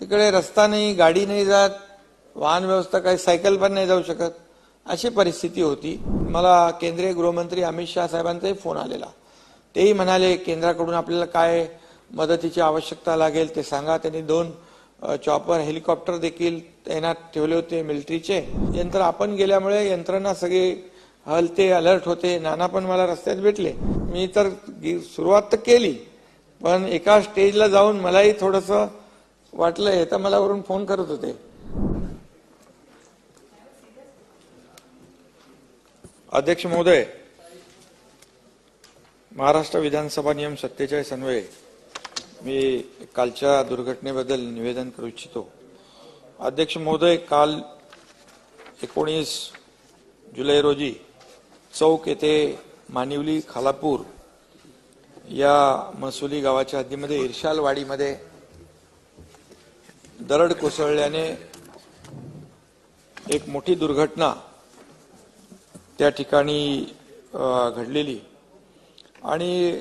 तिकडे रस्ता नाही गाडी नाही जात वाहन व्यवस्था काही सायकल पण नाही जाऊ शकत. अशी परिस्थिती होती. मला केंद्रीय गृहमंत्री अमित शहा साहेबांचाही फोन आलेला. तेही म्हणाले केंद्राकडून आपल्याला काय मदतीची आवश्यकता लागेल ते सांगा. त्यांनी दोन चॉपर हेलिकॉप्टर देखील तैनात ठेवले होते मिलिटरीचे यंत्र आपण गेल्यामुळे यंत्रणा सगळी हलते अलर्ट होते. नाना पण मला रस्त्यात भेटले. मी तर गी- सुरुवात तर केली पण एका स्टेजला जाऊन मलाही थोडंसं वाटलं हे तर मला वरून फोन करत होते. अध्यक्ष महोदय महाराष्ट्र विधानसभा नियम सत्तेचाळीस अन्वये मी कालच्या दुर्घटनेबद्दल निवेदन करू इच्छितो. अध्यक्ष महोदय काल एकोणीस जुलै रोजी चौक येथे मानिवली खालापूर या मसुली गावाच्या हद्दीमध्ये इर्शालवाडीमध्ये दरड कोसळल्याने एक मोठी दुर्घटना त्या ठिकाणी घडलेली. आणि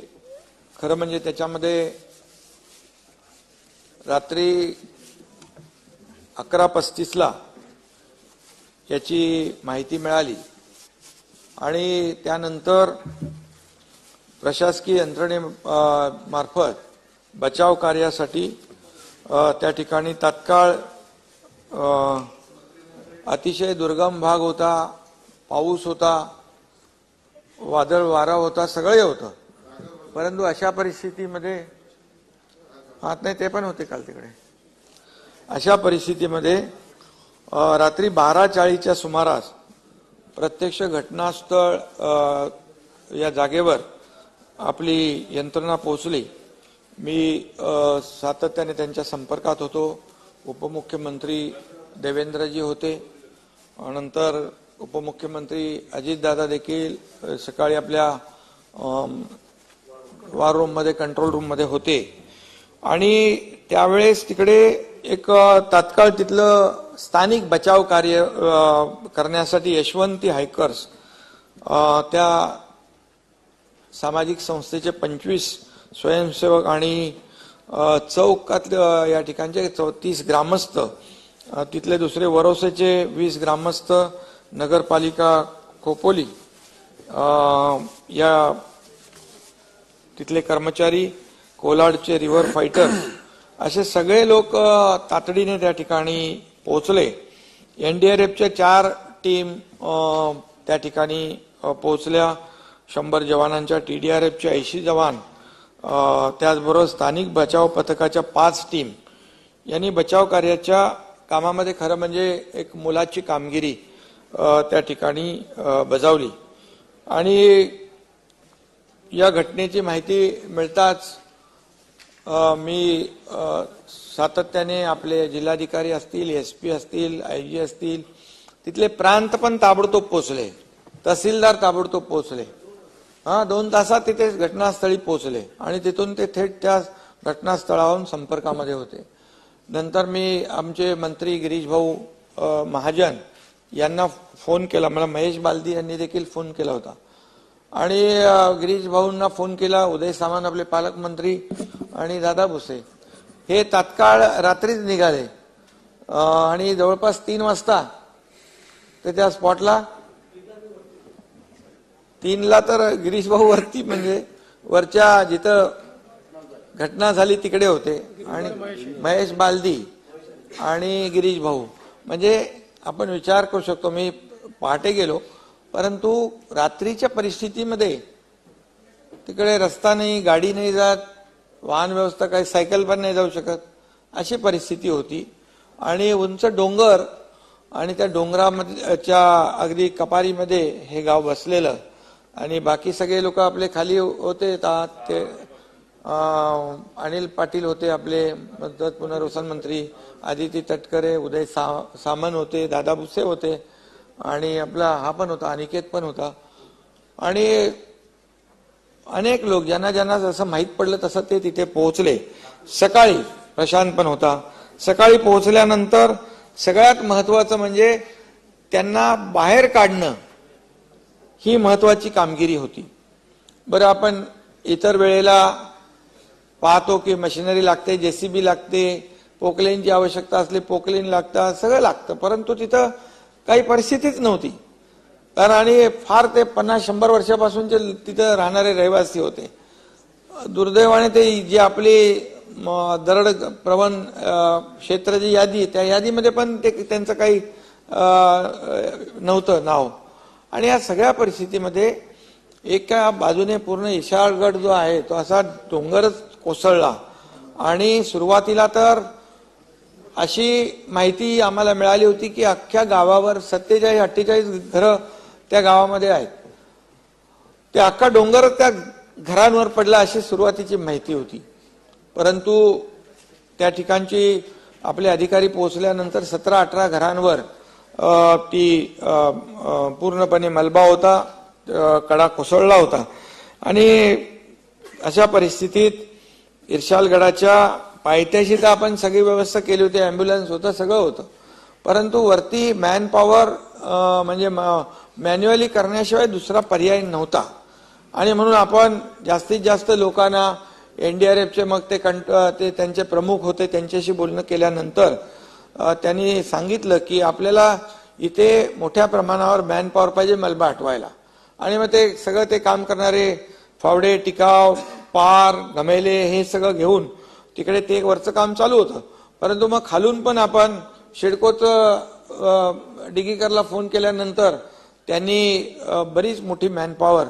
खरं म्हणजे त्याच्यामध्ये रात्री अकरा पस्तीसला याची माहिती मिळाली. आणि त्यानंतर प्रशासकीय यंत्रणे मार्फत बचाव कार्यासाठी त्या ठिकाणी तात्काळ अतिशय दुर्गम भाग होता पाऊस होता वादळ वारा होता सगळे होतं. परंतु अशा परिस्थितीमध्ये हा नाही ते पण होते काल तिकडे. अशा परिस्थितीमध्ये रात्री बारा चाळीच्या सुमारास प्रत्यक्ष घटनास्थळ या जागेवर आपली यंत्रणा पोहोचली. मी सातत्याने त्यांच्या संपर्कात होतो. उपमुख्यमंत्री देवेंद्रजी होते. नंतर उपमुख्यमंत्री अजितदादा देखील सकाळी आपल्या अम, वॉर रूममध्ये कंट्रोल रूममध्ये होते. आणि त्यावेळेस तिकडे एक तात्काळ तिथलं स्थानिक बचाव कार्य करण्यासाठी यशवंती हायकर्स त्या सामाजिक संस्थेचे पंचवीस स्वयंसेवक आणि चौकातले चौकातल्या या ठिकाणचे चौतीस ग्रामस्थ तिथले दुसरे वरोसेचे वीस ग्रामस्थ नगरपालिका खोपोली या तिथले कर्मचारी कोलाडचे रिव्हर फायटर असे सगळे लोक तातडीने त्या ठिकाणी पोहोचले. एनडीआरएफच्या चार टीम त्या ठिकाणी पोहोचल्या. शंभर जवानांच्या टी डी आर टीडीआरएफच्या ऐंशी जवान त्याचबरोबर स्थानिक बचाव पथकाच्या पाच टीम यांनी बचाव कार्याच्या कामामध्ये खरं म्हणजे एक मुलाची कामगिरी त्या ठिकाणी बजावली. आणि या घटनेची माहिती मिळताच मी सातत्याने आपले जिल्हाधिकारी असतील एस पी असतील आय जी असतील तिथले प्रांत पण ताबडतोब पोचले तहसीलदार ताबडतोब पोचले हा दोन तासात तिथे घटनास्थळी पोहोचले. आणि तिथून ते थेट त्या घटनास्थळावरून संपर्कामध्ये होते. नंतर मी आमचे मंत्री गिरीश भाऊ महाजन यांना फोन केला. मला महेश बालदी यांनी देखील फोन केला होता. आणि गिरीश भाऊंना फोन केला उदय सामान आपले पालकमंत्री आणि दादा भुसे. हे तात्काळ रात्रीच निघाले. आणि जवळपास तीन वाजता ते त्या स्पॉटला तीनला तर गिरीश भाऊ वरती म्हणजे वरच्या जिथं घटना झाली तिकडे होते. आणि महेश बालदी आणि गिरीश भाऊ. म्हणजे आपण विचार करू शकतो मी पहाटे गेलो परंतु रात्रीच्या परिस्थितीमध्ये तिकडे रस्ता नाही गाडी नाही जात वाहन व्यवस्था काही सायकल पण नाही जाऊ शकत अशी परिस्थिती होती. आणि उंच डोंगर आणि त्या डोंगरामध्येच्या अगदी कपारीमध्ये हे गाव बसलेलं आणि बाकी सगळे लोक आपले खाली होते ता- ते अनिल पाटील होते आपले मदत पुनर्वसन मंत्री आदिती तटकरे उदय सा सामन होते दादा भुसे होते आणि आपला हा पण होता अनिकेत पण होता. आणि अनेक लोक ज्यांना ज्यांना जसं माहीत पडलं तसं ते तिथे पोहोचले. सकाळी प्रशांत पण होता. सकाळी पोहोचल्यानंतर सगळ्यात महत्वाचं म्हणजे त्यांना बाहेर काढणं. ही महत्वाची कामगिरी होती. बरं आपण इतर वेळेला पाहतो की मशिनरी लागते जेसीबी लागते पोकलेनची आवश्यकता असली पोकलेन लागतं सगळं लागतं. परंतु तिथं काही परिस्थितीच नव्हती. कारण आणि फार ते पन्नास शंभर वर्षापासूनचे तिथं राहणारे रहिवासी होते. दुर्दैवाने ते जी आपली दरड प्रवण क्षेत्र क्षेत्राची यादी त्या यादीमध्ये पण ते त्यांचं काही नव्हतं नाव. आणि या सगळ्या परिस्थितीमध्ये एका बाजूने पूर्ण इशाळगड जो आहे तो असा डोंगरच कोसळला. आणि सुरुवातीला तर अशी माहिती आम्हाला मिळाली होती की अख्ख्या गावावर सत्तेचाळीस अठ्ठेचाळीस घरं त्या गावामध्ये आहेत. ते अख्खा डोंगर त्या घरांवर पडला अशी सुरुवातीची माहिती होती. परंतु त्या ठिकाणची आपले अधिकारी पोहोचल्यानंतर सतरा अठरा घरांवर ती पूर्णपणे मलबा होता कडा कोसळला होता. आणि अशा परिस्थितीत इर्शालगडाच्या पायथ्याशी तर आपण सगळी व्यवस्था केली होती अँब्युलन्स होतं सगळं होतं. परंतु वरती मॅन पॉवर म्हणजे मॅन्युअली करण्याशिवाय दुसरा पर्याय नव्हता. आणि म्हणून आपण जास्तीत जास्त लोकांना एनडीआरएफचे मग ते कंट ते त्यांचे प्रमुख होते त्यांच्याशी बोलणं केल्यानंतर त्यांनी सांगितलं की आपल्याला इथे मोठ्या प्रमाणावर मॅन पॉवर पाहिजे मलबा हटवायला. आणि मग ते सगळं ते काम करणारे फावडे टिकाव पार घमेले हे सगळं घेऊन तिकडे ते वरचं काम चालू होतं. परंतु मग खालून पण आपण शिडकोचं डिगीकरला फोन केल्यानंतर त्यांनी बरीच मोठी मॅनपॉवर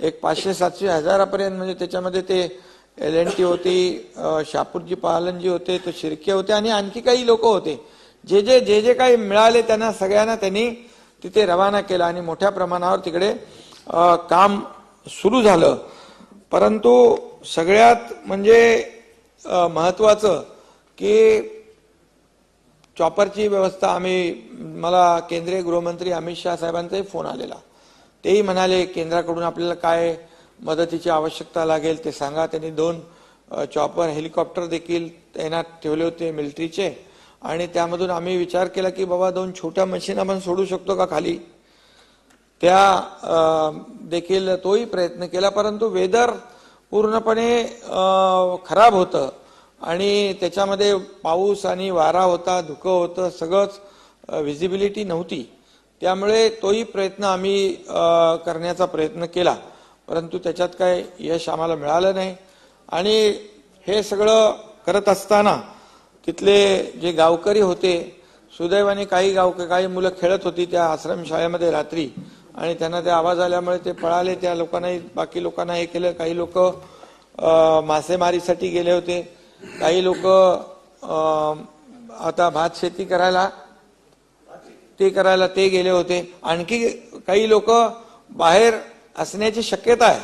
एक पाचशे सातशे हजारापर्यंत म्हणजे त्याच्यामध्ये ते एल एन टी होती शापूरजी शापूरजी पालनजी होते तो शिर्के होते आणि आणखी काही लोक होते. जे जे जे जे काही मिळाले त्यांना सगळ्यांना त्यांनी तिथे रवाना केलं आणि मोठ्या प्रमाणावर तिकडे काम सुरू झालं. परंतु सगळ्यात म्हणजे महत्त्वाचं महत्वाचं की चॉपरची व्यवस्था आम्ही मला केंद्रीय गृहमंत्री अमित शहा साहेबांचाही फोन आलेला. तेही म्हणाले केंद्राकडून आपल्याला काय मदतीची आवश्यकता लागेल ते सांगा. त्यांनी दोन चॉपर हेलिकॉप्टर देखील तैनात ठेवले होते मिलिटरीचे आणि त्यामधून आम्ही विचार केला की बाबा दोन छोट्या मशीन आपण सोडू शकतो का खाली? त्या देखील तोही प्रयत्न केला. परंतु वेदर पूर्णपणे खराब होतं. आणि त्याच्यामध्ये पाऊस आणि वारा होता धुकं होतं सगळंच व्हिजिबिलिटी नव्हती. त्यामुळे तोही प्रयत्न आम्ही करण्याचा प्रयत्न केला. परंतु त्याच्यात काय यश आम्हाला मिळालं नाही. आणि हे सगळं करत असताना तिथले जे गावकरी होते सुदैवाने काही गावक काही मुलं खेळत होती त्या आश्रमशाळेमध्ये रात्री. आणि त्यांना ते आवाज आल्यामुळे ते पळाले त्या लोकांनाही बाकी लोकांना हे केलं. काही लोक मासेमारीसाठी गेले होते. काही लोक आता भात शेती करायला ते करायला ते गेले होते. आणखी काही लोक बाहेर असण्याची शक्यता आहे.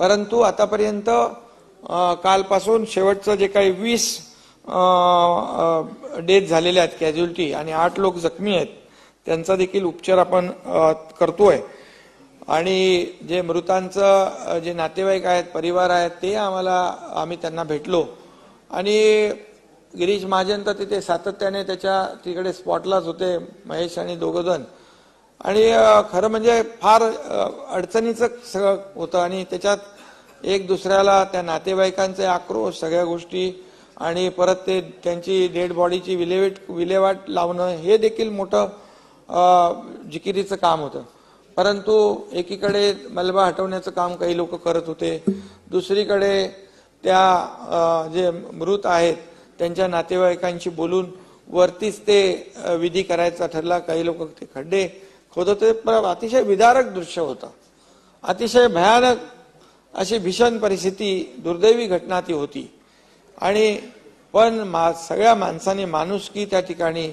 परंतु आतापर्यंत कालपासून शेवटचं जे काही वीस डेथ झालेले आहेत कॅज्युअलिटी आणि आठ लोक जखमी आहेत त्यांचा देखील उपचार आपण करतोय. आणि जे मृतांचं जे नातेवाईक आहेत परिवार आहेत ते आम्हाला आम्ही त्यांना भेटलो. आणि गिरीश महाजन तर तिथे सातत्याने त्याच्या तिकडे स्पॉटलाच होते महेश आणि दोघं जण आणि खरं म्हणजे फार अडचणीचं सगळं होतं आणि त्याच्यात एक दुसऱ्याला त्या नातेवाईकांचे आक्रोश सगळ्या गोष्टी आणि परत ते त्यांची डेड बॉडीची विल्हेवाट विल्हेवाट लावणं हे देखील मोठं जिकिरीचं काम होतं. परंतु एकीकडे मलबा हटवण्याचं काम काही लोक करत होते. दुसरीकडे त्या जे मृत आहेत त्यांच्या नातेवाईकांशी बोलून वरतीच ते विधी करायचा ठरला. काही लोक ते खड्डे होतं ते अतिशय विदारक दृश्य होतं. अतिशय भयानक अशी भीषण परिस्थिती दुर्दैवी घटना ती होती. आणि पण मा सगळ्या माणसाने माणुसकी त्या ठिकाणी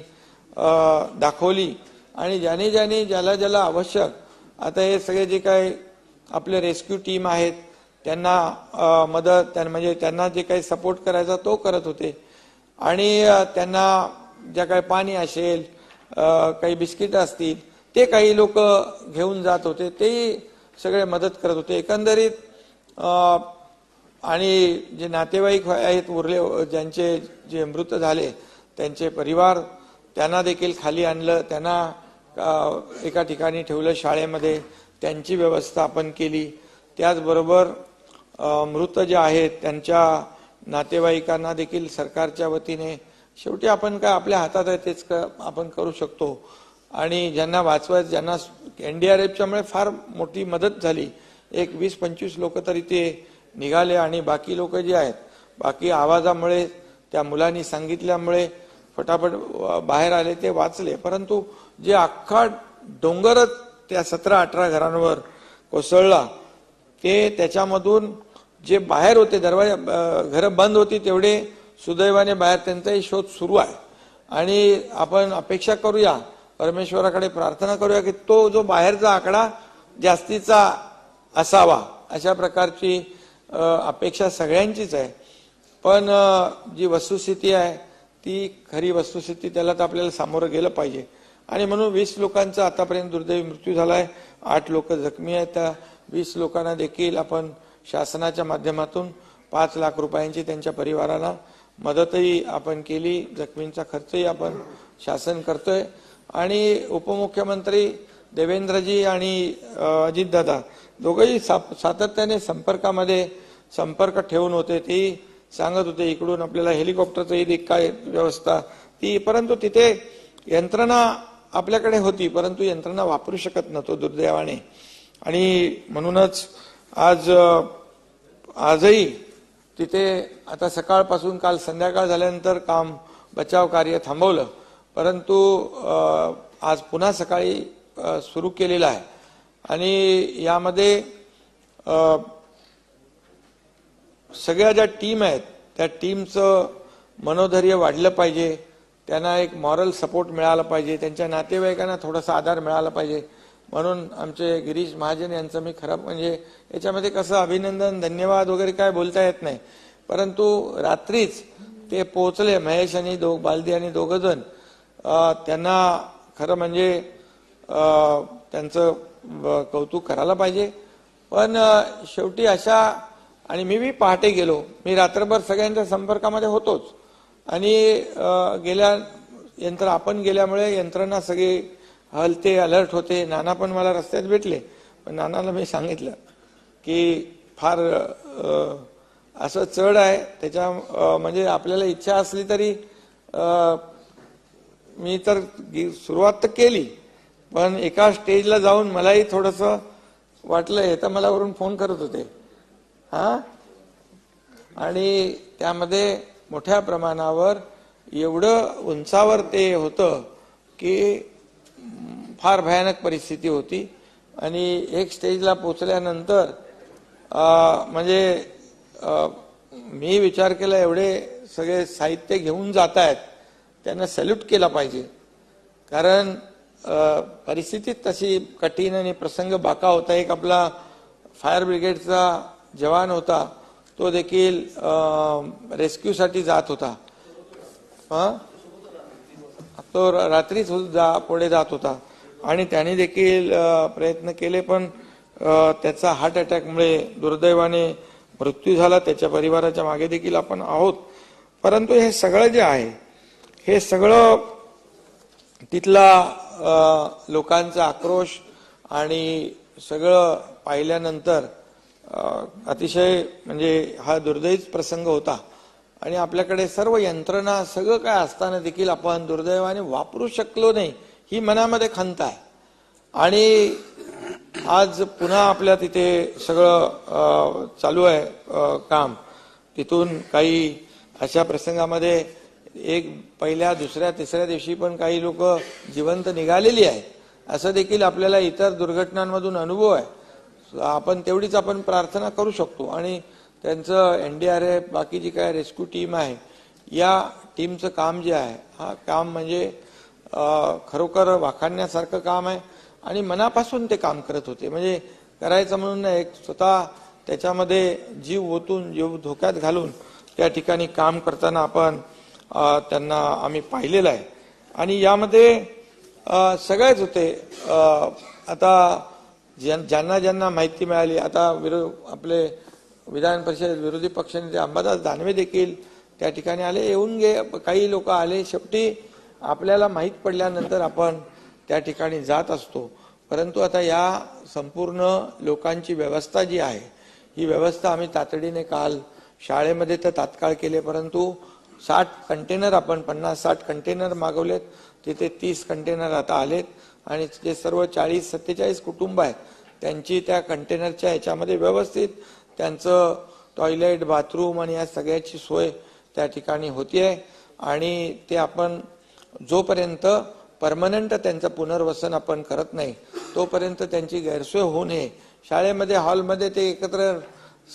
दाखवली. आणि ज्याने ज्याने ज्याला ज्याला आवश्यक आता हे सगळे जे काही आपले रेस्क्यू टीम आहेत त्यांना मदत त्यां- म्हणजे त्यांना जे काही सपोर्ट करायचा तो करत होते. आणि त्यांना ज्या काही पाणी असेल काही बिस्किट असतील ते काही लोक घेऊन जात होते तेही सगळे मदत करत होते. एकंदरीत आणि जे नातेवाईक आहेत उरले ज्यांचे जे मृत झाले त्यांचे परिवार त्यांना देखील खाली आणलं त्यांना एका ठिकाणी ठेवलं शाळेमध्ये त्यांची व्यवस्था आपण केली. त्याचबरोबर मृत जे आहेत त्यांच्या नातेवाईकांना देखील सरकारच्या वतीने शेवटी आपण काय आपल्या हातात आहे तेच क- आपण करू शकतो. आणि ज्यांना वाचवायचं ज्यांना एन डी आर एफच्यामुळे फार मोठी मदत झाली एक वीस पंचवीस लोक तरी ते निघाले आणि बाकी लोक जे आहेत बाकी आवाजामुळे त्या मुलांनी सांगितल्यामुळे फटाफट बाहेर आले ते वाचले. परंतु जे अख्खा डोंगरच त्या सतरा अठरा घरांवर कोसळला ते त्याच्यामधून जे बाहेर होते दरवाजा घरं बंद होती तेवढे सुदैवाने बाहेर त्यांचाही शोध सुरू आहे. आणि आपण अपेक्षा करूया परमेश्वराकडे प्रार्थना करूया की तो जो बाहेरचा आकडा जास्तीचा असावा अशा प्रकारची अपेक्षा सगळ्यांचीच आहे. पण जी वस्तुस्थिती आहे ती खरी वस्तुस्थिती त्याला तर आपल्याला सामोरं गेलं पाहिजे. आणि म्हणून वीस लोकांचा आतापर्यंत दुर्दैवी मृत्यू झाला आहे आठ लोक जखमी आहेत. त्या वीस लोकांना देखील आपण शासनाच्या माध्यमातून पाच लाख रुपयांची त्यांच्या परिवाराला मदतही आपण केली. जखमींचा खर्चही आपण शासन करतोय. आणि उपमुख्यमंत्री देवेंद्रजी आणि अजितदादा दोघंही साप- सातत्याने संपर्कामध्ये संपर्क ठेवून होते. ती सांगत होते इकडून आपल्याला हेलिकॉप्टरचं एक काय व्यवस्था ती परंतु तिथे यंत्रणा आपल्याकडे होती परंतु यंत्रणा वापरू शकत नव्हतो दुर्दैवाने. आणि म्हणूनच आज आजही तिथे आता सकाळपासून काल संध्याकाळ झाल्यानंतर काम बचाव कार्य थांबवलं. परंतु आज पुन्हा सकाळी सुरू केलेलं आहे. आणि यामध्ये सगळ्या ज्या टीम आहेत त्या टीमचं मनोधैर्य वाढलं पाहिजे. त्यांना एक मॉरल सपोर्ट मिळाला पाहिजे. त्यांच्या नातेवाईकांना थोडासा आधार मिळाला पाहिजे. म्हणून आमचे गिरीश महाजन यांचं मी खरं म्हणजे याच्यामध्ये कसं अभिनंदन धन्यवाद वगैरे काय बोलता येत नाही. परंतु रात्रीच ते पोहोचले महेश आणि दो बालदी आणि दोघंजण. त्यांना खरं म्हणजे त्यांचं ब- कौतुक करायला पाहिजे. पण शेवटी अशा आणि मी बी पहाटे गेलो. मी रात्रभर सगळ्यांच्या संपर्कामध्ये होतोच. आणि गेल्या यंत्र आपण गेल्यामुळे यंत्रणा सगळी हलते अलर्ट होते. नाना पण मला रस्त्यात भेटले. पण नानाला मी सांगितलं की फार असं चढ आहे. त्याच्या म्हणजे आपल्याला इच्छा असली तरी मी तर गी- सुरुवात तर केली पण एका स्टेजला जाऊन मलाही थोडस वाटलं हे तर मला वरून फोन करत होते. हा? आणि त्यामध्ये मोठ्या प्रमाणावर एवढं उंचावर ते होतं की फार भयानक परिस्थिती होती. आणि एक स्टेजला पोचल्यानंतर म्हणजे मी विचार केला एवढे सगळे साहित्य घेऊन जात आहेत त्यांना सॅल्यूट केला पाहिजे. कारण परिस्थितीत तशी कठीण आणि प्रसंग बाका होता. एक आपला फायर ब्रिगेडचा जवान होता. तो देखील रेस्क्यूसाठी जात होता. तो रात्री रात्रीच जा पुढे जात होता. आणि त्याने देखील प्रयत्न केले पण त्याचा हार्ट अटॅकमुळे दुर्दैवाने मृत्यू झाला. त्याच्या परिवाराच्या मागे देखील आपण आहोत. परंतु हे सगळं जे आहे हे सगळं तिथला लोकांचा आक्रोश आणि सगळं पाहिल्यानंतर अतिशय म्हणजे हा दुर्दैवीच प्रसंग होता. आणि आपल्याकडे सर्व यंत्रणा सगळं काय असताना देखील आपण दुर्दैवाने वापरू शकलो नाही ही मनामध्ये खंत आहे. आणि आज पुन्हा आपल्या तिथे सगळं चालू आहे काम. तिथून काही अशा प्रसंगामध्ये एक पहिल्या दुसऱ्या तिसऱ्या दिवशी पण काही लोक जिवंत निघालेली आहेत. असं देखील आपल्याला इतर दुर्घटनांमधून अनुभव आहे. आपण तेवढीच आपण प्रार्थना करू शकतो. आणि त्यांचं एन डी आर बाकी जी काय रेस्क्यू टीम आहे या टीमचं काम जे आहे हा काम म्हणजे खरोखर वाखाणण्यासारखं काम आहे आणि मनापासून ते काम करत होते. म्हणजे करायचं म्हणून एक स्वतः त्याच्यामध्ये जीव ओतून जीव धोक्यात घालून त्या ठिकाणी काम करताना आपण त्यांना आम्ही पाहिलेलं आहे. आणि यामध्ये सगळेच होते. आता ज्यां- ज्यांना ज्यांना माहिती मिळाली आता विरो आपले विधान परिषद विरोधी पक्षनेते अंबादास दानवे देखील त्या ठिकाणी आले. येऊन गे काही लोक आले. शेवटी आपल्याला माहीत पडल्यानंतर आपण त्या ठिकाणी जात असतो. परंतु आता या संपूर्ण लोकांची व्यवस्था जी आहे ही व्यवस्था आम्ही तातडीने काल शाळेमध्ये तर तात्काळ केले परंतु साठ कंटेनर आपण पन्नास साठ कंटेनर मागवलेत. तिथे तीस कंटेनर आता आलेत. आणि जे सर्व चाळीस सत्तेचाळीस कुटुंब आहेत त्यांची त्या कंटेनरच्या ह्याच्यामध्ये व्यवस्थित त्यांचं टॉयलेट बाथरूम आणि या सगळ्याची सोय त्या ठिकाणी होती आहे आणि ते आपण जोपर्यंत परमनंट त्यांचं पुनर्वसन आपण करत नाही तोपर्यंत त्यांची गैरसोय होऊ नये. शाळेमध्ये हॉलमध्ये ते एकत्र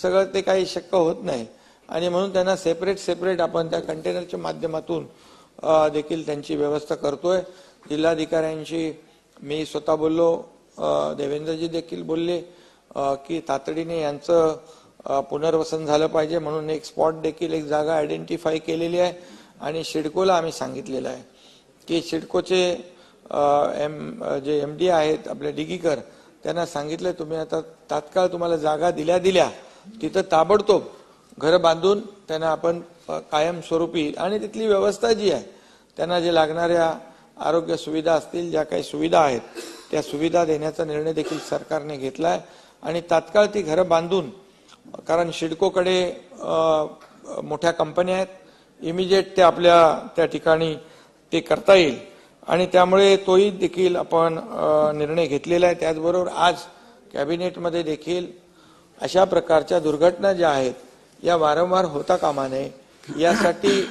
सगळं ते काही शक्य होत नाही. आणि म्हणून त्यांना सेपरेट सेपरेट आपण त्या कंटेनरच्या माध्यमातून देखील त्यांची व्यवस्था करतोय. जिल्हाधिकाऱ्यांशी मी स्वतः बोललो. देवेंद्रजी देखील बोलले की तातडीने यांचं पुनर्वसन झालं पाहिजे म्हणून एक स्पॉट देखील एक जागा आयडेंटिफाय केलेली आहे. आणि शिडकोला आम्ही सांगितलेलं आहे की शिडकोचे एम जे एम डी आहेत आपले डिगीकर त्यांना सांगितलं तुम्ही आता तात्काळ तुम्हाला जागा दिल्या दिल्या. तिथं ताबडतोब घरं बांधून त्यांना आपण कायमस्वरूपी आणि तिथली व्यवस्था जी आहे त्यांना जे लागणाऱ्या आरोग्य सुविधा असतील ज्या काही सुविधा आहेत त्या सुविधा देण्याचा निर्णय देखील सरकारने घेतला आहे आणि तात्काळ ती घरं बांधून कारण शिडकोकडे मोठ्या कंपन्या आहेत इमिजिएट ते आपल्या त्या ठिकाणी ते करता येईल. आणि त्यामुळे तोही देखील आपण निर्णय घेतलेला आहे. त्याचबरोबर आज कॅबिनेटमध्ये देखील अशा प्रकारच्या दुर्घटना ज्या आहेत या वारंवार होता कामा नये. यासाठी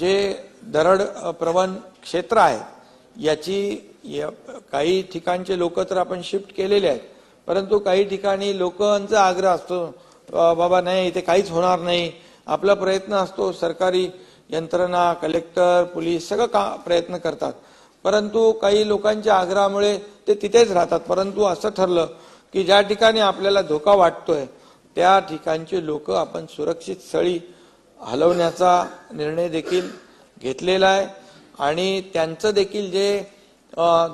जे दरड प्रवण क्षेत्र आहे याची या- काही ठिकाणचे लोक तर आपण शिफ्ट केलेले आहेत परंतु काही ठिकाणी लोकांचा आग्रह असतो बाबा नाही इथे काहीच होणार नाही. आपला प्रयत्न असतो सरकारी यंत्रणा कलेक्टर पोलीस सगळं का प्रयत्न करतात. परंतु काही लोकांच्या आग्रहामुळे ते तिथेच राहतात. परंतु असं ठरलं की ज्या ठिकाणी आपल्याला धोका वाटतोय त्या ठिकाणचे लोक आपण सुरक्षित स्थळी हलवण्याचा निर्णय देखील घेतलेला आहे. आणि त्यांचं देखील जे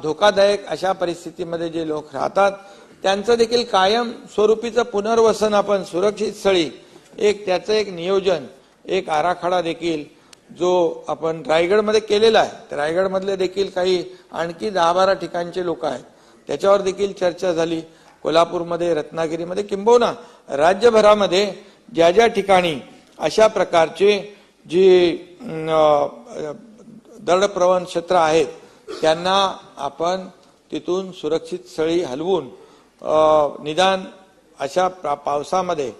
धोकादायक अशा परिस्थितीमध्ये जे लोक राहतात त्यांचं देखील कायम स्वरूपीचं पुनर्वसन आपण सुरक्षित स्थळी एक त्याचं एक नियोजन एक आराखडा देखील जो आपण रायगडमध्ये केलेला आहे. रायगडमधले देखील काही आणखी दहा बारा ठिकाणचे लोक आहेत. त्याच्यावर देखील चर्चा झाली. कोल्हापूरमध्ये रत्नागिरीमध्ये किंबहुना राज्यभरामध्ये ज्या ज्या ठिकाणी अशा प्रकारचे जी दडप्रवण क्षेत्र आहेत त्यांना आपण तिथून सुरक्षित स्थळी हलवून निदान अशा पा- पावसामध्ये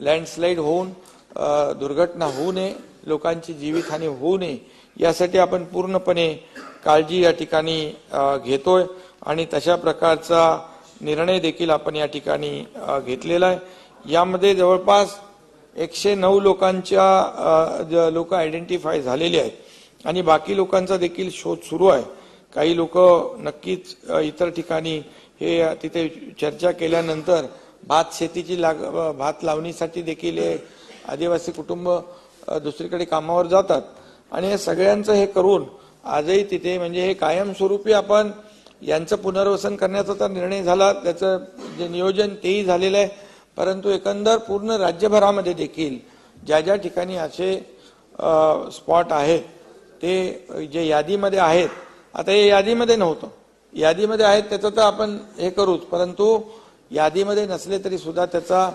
लँडस्लाईड होऊन दुर्घटना होऊ नये लोकांची जीवितहानी होऊ नये यासाठी आपण पूर्णपणे काळजी या ठिकाणी घेतोय. आणि तशा प्रकारचा निर्णय देखील आपण या ठिकाणी घेतलेला आहे. यामध्ये जवळपास एकशे नऊ लोकांच्या लोक आयडेंटिफाय झालेले आहेत. आणि बाकी लोकांचा देखील शोध सुरू आहे. काही लोक नक्कीच इतर ठिकाणी हे तिथे चर्चा केल्यानंतर भात शेतीची लाग भात लावणीसाठी देखील हे आदिवासी कुटुंब दुसरीकडे कामावर जातात. आणि या सगळ्यांचं हे करून आजही तिथे म्हणजे हे कायमस्वरूपी आपण यांचं पुनर्वसन करण्याचा तर निर्णय झाला. त्याचं जे नियोजन तेही झालेलं आहे. परंतु एकंदर पूर्ण राज्यभरामध्ये देखील ज्या ज्या ठिकाणी असे स्पॉट आहेत ते जे यादीमध्ये आहेत आता हे यादीमध्ये नव्हतं. यादीमध्ये आहेत त्याचं तर आपण हे करूच. परंतु यादीमध्ये नसले तरी सुद्धा त्याचा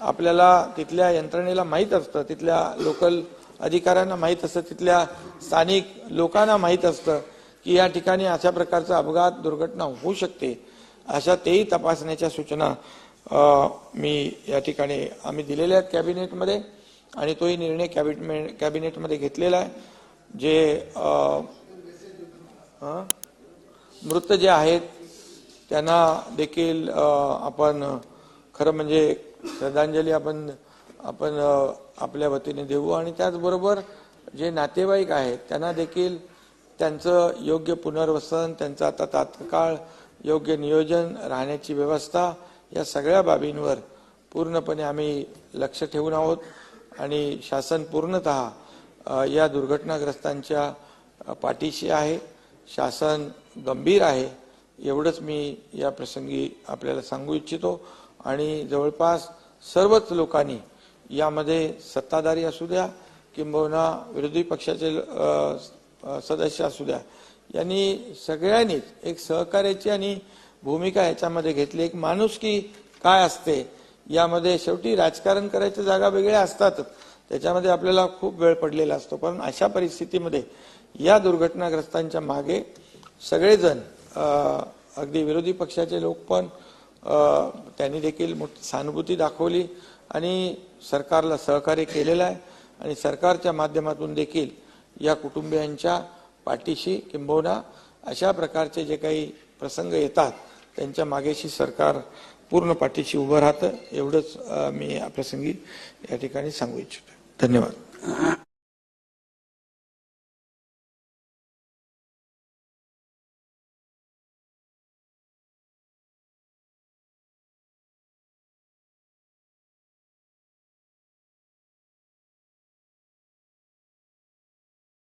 आपल्याला तिथल्या यंत्रणेला माहीत असतं तिथल्या लोकल अधिकाऱ्यांना माहीत असतं तिथल्या स्थानिक लोकांना माहीत असतं. की या ठिकाणी अशा प्रकारचा अपघात दुर्घटना होऊ शकते अशा तेही तपासण्याच्या सूचना मी या ठिकाणी आम्ही दिलेल्या आहेत कॅबिनेटमध्ये आणि तोही निर्णय कॅबिनेट कॅबिनेटमध्ये घेतलेला आहे. जे मृत जे आहेत त्यांना देखील आपण खरं म्हणजे श्रद्धांजली आपण आपण आपल्या वतीने देऊ. आणि त्याचबरोबर जे नातेवाईक आहेत त्यांना देखील त्यांचं योग्य पुनर्वसन त्यांचं आता तात्काळ योग्य नियोजन राहण्याची व्यवस्था या सगळ्या बाबींवर पूर्णपणे आम्ही लक्ष ठेवून आहोत. आणि शासन पूर्णत या दुर्घटनाग्रस्तांच्या पाठीशी आहे. शासन गंभीर आहे. एवढंच मी या प्रसंगी आपल्याला सांगू इच्छितो. आणि जवळपास सर्वच लोकांनी यामध्ये सत्ताधारी असू द्या किंबहुना विरोधी पक्षाचे सदस्य असू द्या. यांनी सगळ्यांनीच एक सहकार्याची आणि भूमिका ह्याच्यामध्ये घेतली. एक माणुसकी काय असते यामध्ये शेवटी राजकारण करायच्या जागा वेगळ्या असतातच त्याच्यामध्ये आपल्याला खूप वेळ पडलेला असतो. पण अशा परिस्थितीमध्ये या दुर्घटनाग्रस्तांच्या मागे सगळेजण अगदी विरोधी पक्षाचे लोक पण त्यांनी देखील मोठी सहानुभूती दाखवली आणि सरकारला सहकार्य केलेलं आहे. आणि सरकारच्या माध्यमातून देखील या कुटुंबियांच्या पाठीशी किंबहुना अशा प्रकारचे जे काही प्रसंग येतात त्यांच्या मागेशी सरकार पूर्ण पाठीशी उभं राहतं एवढंच मी या प्रसंगी या ठिकाणी सांगू इच्छितो. धन्यवाद.